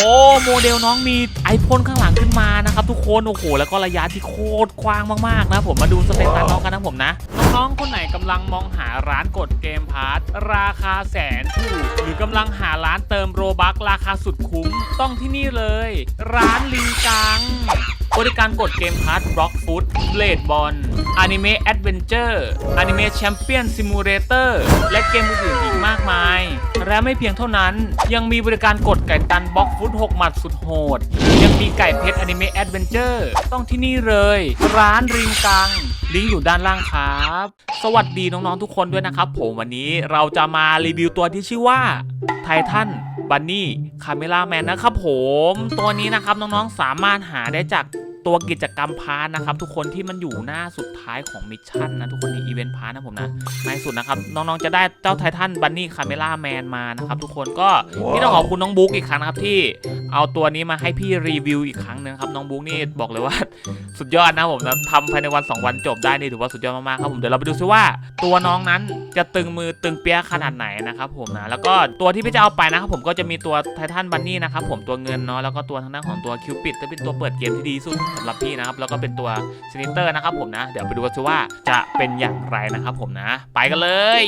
โอ้โมเดลน้องมีไอพ่นข้างหลังขึ้นมานะครับทุกคนโอ้โหแล้วก็ระยะที่โคตรกว้างมากๆนะผมมาดูสเตตัสน้องกันนะผมนะน้องๆคนไหนกำลังมองหาร้านกดเกมพาร์ทราคาแสนถูกหรือกำลังหาร้านเติมโรบัคราคาสุดคุ้มต้องที่นี่เลย ร้านลิงกังบริการกดเกมพาร์ทบล็อกฟุตเลดบอลอนิเมะแอดเวนเจอร์อนิเมะแชมเปี้ยนซิมูเลเตอร์และเกมอื่นๆอีกมากมาย และไม่เพียงเท่านั้น ยังมีบริการกดไก่ตันบล็อกฟุต6หมัดสุดโหด ยังมีไก่เพชรอนิเมะแอดเวนเจอร์ต้องที่นี่เลย ร้านริงกังลิงก์อยู่ด้านล่างครับ สวัสดีน้องๆทุกคนด้วยนะครับ ผมวันนี้เราจะมารีวิวตัวที่ชื่อว่าไททันบันนี่คาเมล่าแมนนะครับผม ตัวนี้นะครับน้องๆสามารถหาได้จาก ตัวกิจกรรมพาร์ทนะครับ ทุกคนที่มันอยู่หน้าสุดท้ายของมิชชั่นนะทุกคนในอีเวนต์พาร์ทนะผมนะในสุดนะครับน้องๆจะได้เจ้าไททันบันนี่คาเมล่าแมนมานะครับทุกคนก็ที่ต้องขอบคุณน้องบุ๊กอีกครั้งนะครับที่เอาตัวนี้มาให้พี่รีวิวอีกครั้งหนึงครับน้องบุ๊กนี่บอกเลยว่า สุดยอดนะผมนะทำภายในวัน 2 วันจบได้นี่ถือว่าสุดยอดมากๆครับผมเดี๋ยวเราไปดูซิว่า ตัวน้องนั้นจะตึงมือตึงเปียขนาดไหนนะครับผมนะแล้วก็ตัวที่พี่จะเอาไปนะครับผมก็จะมีตัวไททันบันนี่นะครับผมตัวเงินเนาะแล้วก็ตัวทางด้านของตัวคิวปิดก็เป็นตัวเปิดเกมที่ดีที่สุดสำหรับพี่นะครับ แล้วก็เป็นตัวซินิเตอร์นะครับผมนะ เดี๋ยวไปดูกันซิว่าจะเป็นอย่างไรนะครับผมนะ ไปกันเลย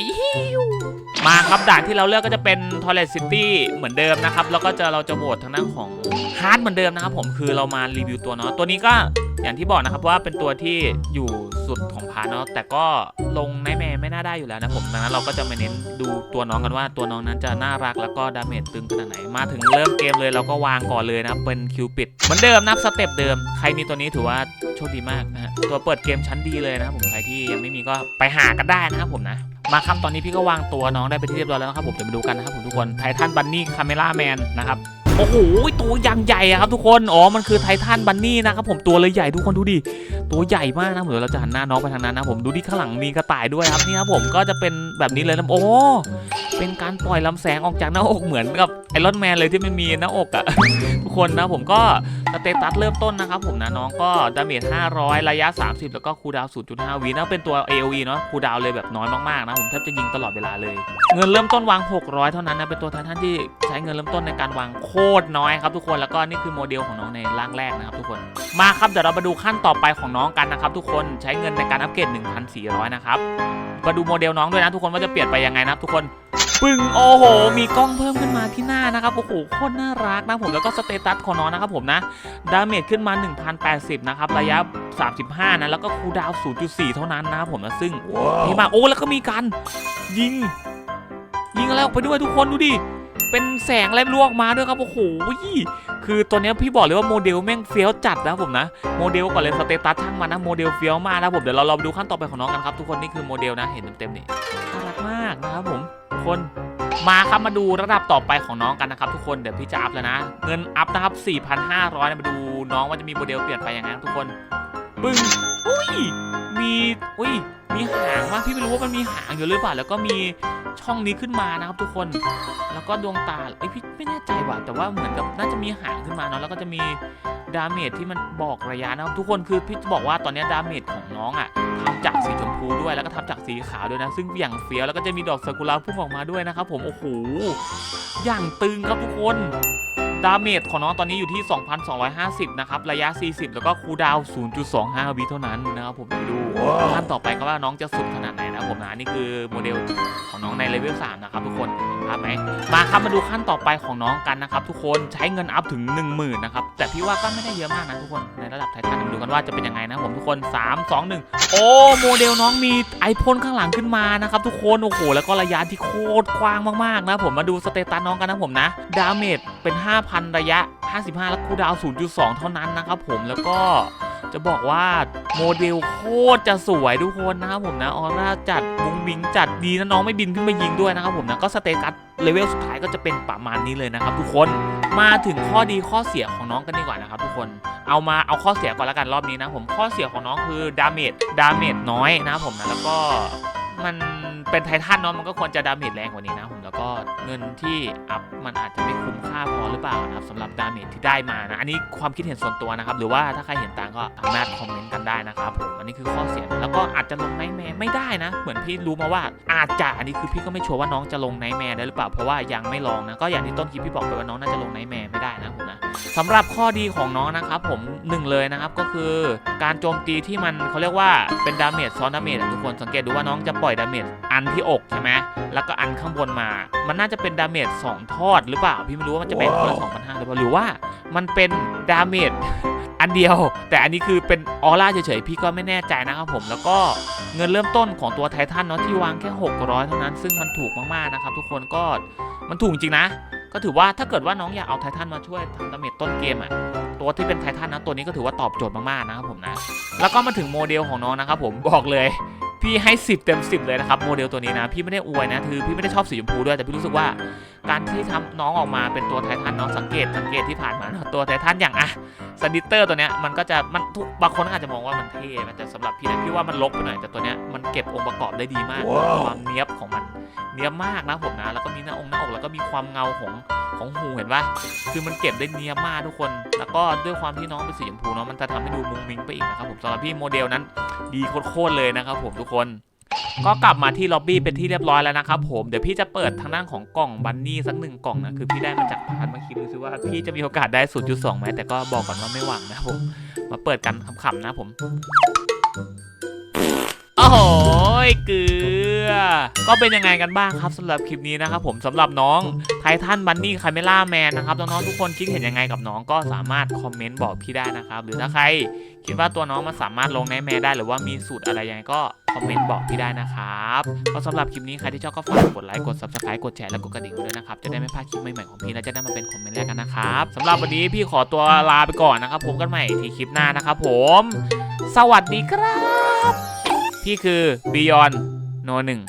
มาครับด่านที่เราเลือกก็จะเป็นทอร์เรซิตี้เหมือนเดิมนะครับ แล้วก็จะเราจะโหวตทางด้านของฮาร์ดเหมือนเดิมนะครับผมคือเรามารีวิวตัวเนาะตัวนี้ก็อย่างที่บอกนะครับว่าเป็นตัวที่อยู่ สุดของพาร์ทเนาะแต่ก็ลงในแม่ไม่น่าได้อยู่แล้วนะผมดังนั้นเราก็จะมาเน้นดูตัวน้องกันว่าตัวน้องนั้นจะน่ารักแล้วก็ดาเมจตึงขนาดไหนมาถึงเริ่มเกมเลยเราก็วางก่อนเลยนะเป็นคิวปิดเหมือนเดิมนับสเต็ปเดิม ใครมีตัวนี้ถือว่าโชคดีมากนะฮะตัวเปิดเกมชั้นดีเลยนะครับผมใครที่ยังไม่มีก็ไปหากันได้นะครับผมนะมาครับตอนนี้พี่ก็วางตัวน้องได้ไปนที่เรียบร้อยแล้วนะครับผมเดี๋ยวมาดูกันนะครับผมทุกคนไททันบันนี่คาเมล่าแมนนะครับโอ้โหตัวยังใหญ่ครับทุกคน อ๋อ มันคือไททันบันนี่นะครับผมตัวเลยใหญ่ทุกคนดูดิ ตัวใหญ่มากนะเดี๋ยวเราจะหันหน้าน้องไปทางนั้นนะผมดูที่ข้างหลังมีกระต่ายด้วยครับนี่ครับผมก็จะเป็นแบบนี้เลยนะโอ้เป็นการปล่อยลำแสงออกจากหน้าอกเหมือนกับไอรอนแมนเลยที่ไม่มีหน้าอกอะทุกคนนะผมก็สเตตัสเริ่มต้นนะครับผมนะน้องก็ดาเมจ500 ระยะ 30 แล้วก็คูดาว 0.5 วินะเป็นตัว AOE เนาะคูดาวเลยแบบน้อยมากๆนะผมแทบจะยิงตลอดเวลาเลย เงินเริ่มต้นวาง 600 เท่านั้นนะเป็นตัวไททันที่ใช้เงินเริ่มต้นในการวางโคตรน้อยครับทุกคนแล้วก็นี่คือโมเดลของน้องในร่างแรกนะครับทุกคนมาครับเดี๋ยวเรามาดูขั้นต่อไปของน้องกันนะครับทุกคนใช้เงินในการอัปเกรด1,400 นะครับมาดูโมเดลน้องด้วยนะทุกคนว่าจะเปลี่ยนไปยังไงนะครับทุกคนปึ้งโอ้โห มีกล้องเพิ่มขึ้นมาที่หน้านะครับโอ้โหโคตรน่ารักนะผมแล้วก็สเตตัสของน้องนะครับผมนะดาเมจขึ้นมา 1,080 นะครับ ระยะ 35 นะ แล้วก็คูลดาวน์0.4 เท่านั้นนะครับผมนะซึ่งนี่มากโอ้แล้วก็มีการยิง ยิงอะไรออกไปด้วยทุกคนดูดิ เป็นแสงอะไรไม่รู้ออกมาด้วยครับโอ้โหคือตัวนี้พี่บอกเลยว่าโมเดลแม่งเฟี้ยวจัดนะผมนะโมเดลก่อนเลยสเตตัสช่างมันนะโมเดลเฟี้ยวมากนะผมเดี๋ยวเราเราดูขั้นต่อไปของน้องกันครับทุกคนนี่คือโมเดลนะเห็นเต็มๆนี่น่ารักมากนะครับผมคนมาครับมาดูระดับต่อไปของน้องกันนะครับทุกคนเดี๋ยวพี่จะอัพแล้วนะ เงินอัพนะครับ4,500นะมาดูน้องว่าจะมีโมเดลเปลี่ยนไปยังไงทุกคน ปึ้งอุ้ย มีอุ้ย มีหางมากพี่ไม่รู้ว่ามันมีหางอยู่หรือเปล่า แล้วก็มีช่องนี้ขึ้นมานะครับทุกคน แล้วก็ดวงตาเอ้ยพี่ไม่แน่ใจว่ะ แต่ว่าเหมือนกับน่าจะมีหางขึ้นมาเนาะ แล้วก็จะมีดาเมจที่มันบอกระยะนะครับทุกคน คือพี่จะบอกว่าตอนนี้ดาเมจของน้องอะทำจากสีชมพูด้วย แล้วก็ทำจากสีขาวด้วยนะ ซึ่งอย่างเฟี้ยว แล้วก็จะมีดอกซากุระพุ่งออกมาด้วยนะครับผม โอ้โห อย่างตึงครับทุกคน ดาเมจของน้องตอนนี้อยู่ที่ 2,250 นะครับ ระยะ 40 แล้วก็คูดาว 0.25 วิเท่านั้นนะครับผมดูขั้นต่อไปก็ว่าน้องจะสุดขนาดไหนนะครับผมนะนี่คือโมเดลของน้องในเลเวล 3 นะครับทุกคน ครับไหมมาครับมาดูขั้นต่อไปของน้องกันนะครับทุกคนใช้เงินอัพถึง 10,000นะครับแต่พี่ว่าก็ไม่ได้เยอะมากนะทุกคนในระดับไททันมาดูกันว่าจะเป็นยังไงนะผมทุกคน 3 2 1 โอ้โมเดลน้องมีไอพ่นข้างหลังขึ้นมานะครับทุกคนโอ้โหแล้วก็ระยะที่โคตรกว้างมากๆนะผมมาดูสเตตัสน้องกันนะผมนะดาเมจเป็น 5,000 ระยะ 55 แล้วคูดาวน์0.2 เท่านั้นนะครับผมแล้วก็ จะบอกว่าโมเดลโคตรจะสวยทุกคนนะครับผมนะออร่าจัดบุ้งมิงจัดดีนะน้องไม่บินขึ้นมายิงด้วยนะครับผมนะก็สเตตัสเลเวลสุดท้ายก็จะเป็นประมาณนี้เลยนะครับทุกคนมาถึงข้อดีข้อเสียของน้องกันดีกว่านะครับทุกคนเอามาเอาข้อเสียก่อนละกันรอบนี้นะผมข้อเสียของน้องคือดาเมจดาเมจน้อยนะครับผมนะแล้วก็ มันเป็นไททันเนาะมันก็ควรจะดาเมจแรงกว่านี้นะผมแล้วก็เงินที่อัพมันอาจจะไม่คุ้มค่าพอหรือเปล่านะครับสำหรับดาเมจที่ได้มานะอันนี้ความคิดเห็นส่วนตัวนะครับ หรือว่าถ้าใครเห็นต่างก็สามารถคอมเมนต์กันได้นะครับผมอันนี้คือข้อเสียนแล้วก็อาจจะลงไนท์แมร์ไม่ได้นะ เหมือนพี่รู้มาว่าอาจจะอันนี้คือพี่ก็ไม่ชัวร์ว่าน้องจะลงไนท์แมร์ได้หรือเปล่าเพราะว่ายังไม่ลองนะก็อย่างที่ต้นคลิปพี่บอกไปว่าน้องน่าจะลงไนท์แมร์ไม่ได้นะผมนะ สำหรับข้อดีของน้องนะครับผมหนึ่งเลยนะครับก็คือการโจมตีที่มันเขาเรียกว่าเป็นดาเมจซ้อนดาเมจทุกคนสังเกตดูว่าน้องจะปล่อยดาเมจอันที่อกใช่ไหมแล้วก็อันข้างบนมา มันน่าจะเป็นดาเมจสองทอดหรือเปล่าพี่ไม่รู้ว่ามันจะแบ่งคนละสองพันห้าหรือเปล่าหรือว่ามันเป็นดาเมจอันเดียว แต่อันนี้คือเป็นออร่าเฉยๆพี่ก็ไม่แน่ใจนะครับผมแล้วก็เงินเริ่มต้นของตัวไททันเนาะที่วางแค่ 600 เท่านั้น ซึ่งมันถูกมากๆนะครับทุกคนก็มันถูกจริงนะ ก็ถือว่าถ้าเกิดว่าน้องอยากเอาไททันมาช่วยทำดาเมจต้นเกมอะตัวที่เป็นไททันนะตัวนี้ก็ถือว่าตอบโจทย์มากๆนะครับผมนะแล้วก็มาถึงโมเดลของน้องนะครับผมบอกเลยพี่ให้ 10 เต็ม 10 เลยนะครับโมเดลตัวนี้นะพี่ไม่ได้อวยนะคือพี่ไม่ได้ชอบสีชมพูด้วยแต่พี่รู้สึกว่า การที่ทำน้องออกมาเป็นตัวไททันน้องสังเกตสังเกตที่ผ่านมาเนอะตัวไททันอย่างอะสนิเตอร์ตัวเนี้ยมันก็จะมันทุกบางคนอาจจะมองว่ามันเท่นะแต่สำหรับพี่นะพี่ว่ามันลกไปหน่อยแต่ตัวเนี้ยมันเก็บองค์ประกอบได้ดีมากว้าวความเนี้ยบของมันเนี้ยบมากนะผมนะแล้วก็มีหน้าองค์หน้าอกแล้วก็มีความเงาของของหูเห็นปะคือมันเก็บได้เนี้ยบมากทุกคน แล้วก็ด้วยความที่น้องเป็นสีชมพูเนาะมันจะทำให้ดูมุ้งมิ้งไปอีกนะครับผมสำหรับพี่โมเดลนั้น ดีโคตรๆเลยนะครับผมทุกคน ก็กลับมาที่ล็อบบี้เป็นที่เรียบร้อยแล้วนะครับผมเดี๋ยวพี่จะเปิดทางด้านของกล่องบันนี่สักหนึ่งกล่องนะคือพี่ได้มาจากพาร์ทเมื่อกี้ดูซิว่าพี่จะมีโอกาสได้ 0.2ไหมแต่ก็บอกก่อนว่าไม่หวังนะผมมาเปิดกันขำๆนะผมโอ้โหเกลือ ก็เป็นยังไงกันบ้างครับสำหรับคลิปนี้นะครับผมสำหรับน้องไททันบันนี่คาเมล่าแมนนะครับน้องๆทุกคนคิดเห็นยังไงกับน้องก็สามารถคอมเมนต์บอกพี่ได้นะครับ หรือถ้าใครคิดว่าตัวน้องมันสามารถลงในแมได้ หรือว่ามีสูตรอะไรยังไงก็คอมเมนต์บอกพี่ได้นะครับก็สำหรับคลิปนี้ใครที่ชอบก็ฝากกดไลค์กด subscribe กดแชร์และกดกระดิ่งด้วยนะครับ จะได้ไม่พลาดคลิปใหม่ๆของพี่และจะได้มาเป็นคอมเมนต์แรกกันนะครับสำหรับวันนี้พี่ขอตัวลาไปก่อนนะครับผมกันใหม่ทีคลิปหน้านะครับผม สวัสดีครับ พี่คือบิย นหนึ่ง